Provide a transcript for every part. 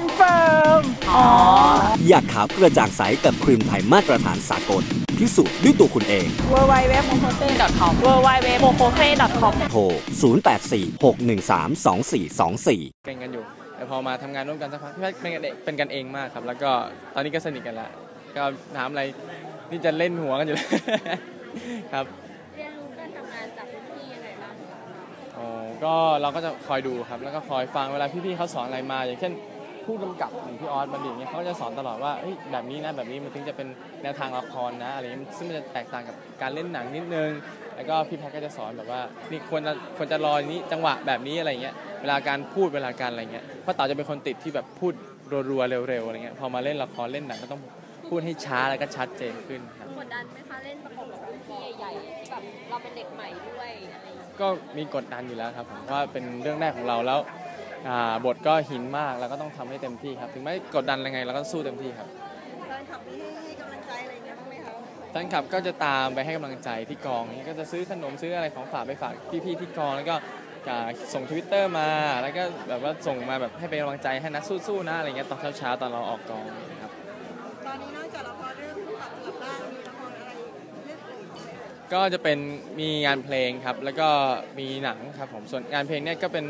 เฟิร์ม อ๋อ อยากขาวกระจ่างใสกับครีมไทยมาตรฐานสากล พิสูจน์ด้วยตัวคุณเอง w w w m o k o s e com w w w m o k o s e com โทร 0846132424 เก่งกันอยู่ แต่พอมาทำงานร่วมกันสักพักพี่แพทย์เป็นกันเองเป็นกันเองมากครับ แล้วก็ตอนนี้ก็สนิทกันแล้วก็ถามอะไรนี่จะเล่นหัวกันอยู่แล้วครับเรียนรู้การทำงานจากพี่ๆยังไงบ้างคะอ๋อก็เราก็จะคอยดูครับ แล้วก็คอยฟังเวลาพี่ๆเขาสอนอะไรมา อย่างเช่น ผู้กำกับอย่างพี่ออสบัณฑิตเนี่ยเขาก็จะสอนตลอดว่าเฮ้ยแบบนี้นะแบบนี้มันถึงจะเป็นแนวทางละครนะอะไรอย่างนี้ซึ่งมันจะแตกต่างกับการเล่นหนังนิดนึง แล้วก็พี่แพทย์ก็จะสอนแบบว่านี่ควรจะควรจะรออย่างนี้จังหวะแบบนี้อะไรเงี้ยเวลาการพูดเวลาการอะไรเงี้ยเพราะเต๋าจะเป็นคนติดที่แบบพูดรัวๆเร็วๆอะไรเงี้ยพอมาเล่นละครเล่นหนังก็ต้องพูดให้ช้าแล้วก็ชัดเจนขึ้นครับกดดันไหมคะเล่นประกบกับพี่ใหญ่ๆที่แบบเราเป็นเด็กใหม่ด้วยอะไรอย่างเงี้ยก็มีกดดันอยู่แล้วครับผมว่าเป็นเรื่องแรกของเราแล้ว บทก็หินมากเราก็ต้องทำให้เต็มที่ครับ ถึงแม้กดดันยังไงเราก็สู้เต็มที่ครับแฟนคลับมีให้กำลังใจอะไรอย่างเงี้ยบ้างไหมคะแฟนคลับก็จะตามไปให้กำลังใจที่กองนี้ก็จะซื้อขนมซื้ออะไรของฝากไปฝากพี่ๆที่กองแล้วก็อ่าส่งทวิตเตอร์มา แล้วก็แบบว่าส่งมาแบบให้เป็นกำลังใจให้นะสู้ๆนะอะไรเงี้ยตอนเช้าๆตอนเราออกกองครับตอนนี้นอกจากละครเรื่องผู้กลับกลับบ้านมีละครอะไรเรื่องอื่นไหมคะก็จะเป็นมีงานเพลงครับแล้วก็มีหนังครับผมส่วนงานเพลงเนี่ยก็เป็น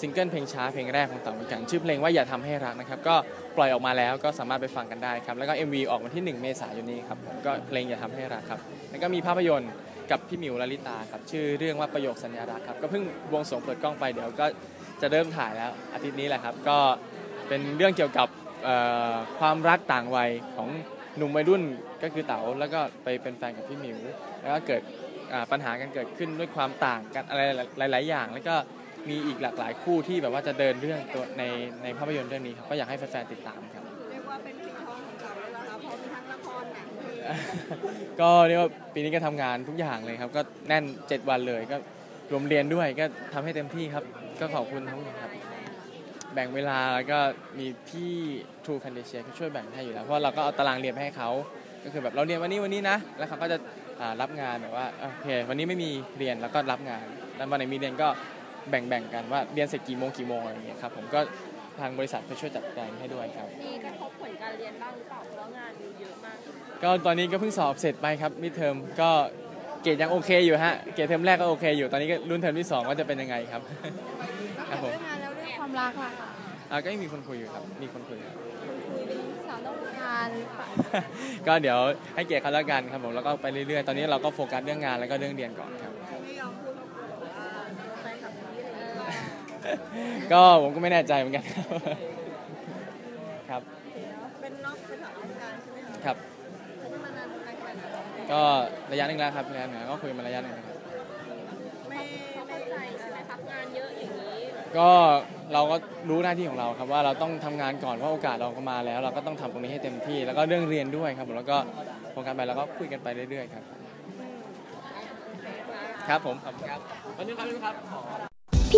ซิงเกิลเพลงช้าเพลงแรกของเต๋าเหมือนกัน ชื่อเพลงว่าอย่าทำให้รักนะครับ ก็ปล่อยออกมาแล้วก็สามารถไปฟังกันได้ครับ แล้วก็ MV ออกวันที่ 1 เมษายนนี้ครับผมก็เพลงอย่าทำให้รักครับ แล้วก็มีภาพยนตร์กับพี่มิวลลิตาครับชื่อเรื่องว่าประโยคสัญญารักครับก็เพิ่งวงสวงเปิดกล้องไปเดี๋ยวก็จะเริ่มถ่ายแล้วอาทิตย์นี้แหละครับ ก็เป็นเรื่องเกี่ยวกับความรักต่างวัยของหนุ่มวัยรุ่นก็คือเต๋าแล้วก็ไปเป็นแฟนกับพี่มิวแล้วก็เกิดปัญหากันเกิดขึ้นด้วยความต่างกันอะไรหลาย ๆ อย่าง แล้วก็ มีอีกหลากหลายคู่ที่แบบว่าจะเดินเรื่องตัวในในภาพยนตร์เรื่องนี้ครับก็อยากให้แฟนๆติดตามครับ เรียกว่าเป็นปีทองของเราเลยนะคะเพราะมีทั้งละครหนังเพลงก็เรียกว่าปีนี้ก็ทำงานทุกอย่างเลยครับก็แน่น 7 วันเลยก็รวมเรียนด้วยก็ทำให้เต็มที่ครับ ก็ขอบคุณทั้งหมดครับ แบ่งเวลาแล้วก็มีพี่ True Fantasia ก็ช่วยแบ่งให้อยู่แล้ว เพราะเราก็เอาตารางเรียนไปให้เขา ก็คือแบบเราเรียนวันนี้วันนี้นะ แล้วเขาก็จะอ่ารับงานแบบว่าโอเควันนี้ไม่มีเรียนแล้วก็รับงาน แล้ววันไหนมีเรียนก็ แบ่งๆกันว่าเรียนเสร็จกี่โมงกี่โมงอะไรอย่างเงี้ยครับผมก็ทางบริษัทก็ช่วยจัดการให้ด้วยครับ มีกระทบผลการเรียนบ้างหรือเปล่าเพราะงานมีเยอะมาก ก็ตอนนี้ก็เพิ่งสอบเสร็จไปครับมิดเทอมก็เกรดยังโอเคอยู่ฮะเกรดเทอมแรกก็โอเคอยู่ตอนนี้ก็รุ่นเทอมที่สองว่าจะเป็นยังไงครับครับผมเรื่องงานแล้วเรื่องความรักล่ะค่ะอ่าก็ยังมีคนคุยอยู่ครับมีคนคุยครับคุยเป็นสาวต้องงานหรือเปล่าก็เดี๋ยวให้เกียรติเขาแล้วกันครับผมแล้วก็ไปเรื่อยๆตอนนี้เราก็โฟกัสเรื่องงานแล้วก็เรื่องเรียนก่อนครับไม่ยอมพูดว่าแฟนคลับนี้อะไรอย่างเงี้ย ก็ผมก็ไม่แน่ใจเหมือนกันครับเป็นนอกเป็นสาวราชการใช่ไหมคะครับคบกันมานานนานขนาดไหนก็ระยะหนึ่งแล้วครับระยะหนึ่งแล้วก็คุยมาระยะหนึ่งแล้วครับไม่เขาเข้าใจใช่ไหมครับงานเยอะอย่างนี้ก็เราก็รู้หน้าที่ของเราครับว่าเราต้องทำงานก่อนเพราะโอกาสเราก็มาแล้ว เราก็ต้องทำตรงนี้ให้เต็มที่ แล้วก็เรื่องเรียนด้วยครับผมแล้วก็โฟกัสไปแล้วก็คุยกันไปเรื่อยๆครับ ครับผมขอบคุณครับวันนี้ครับพี่ครับเ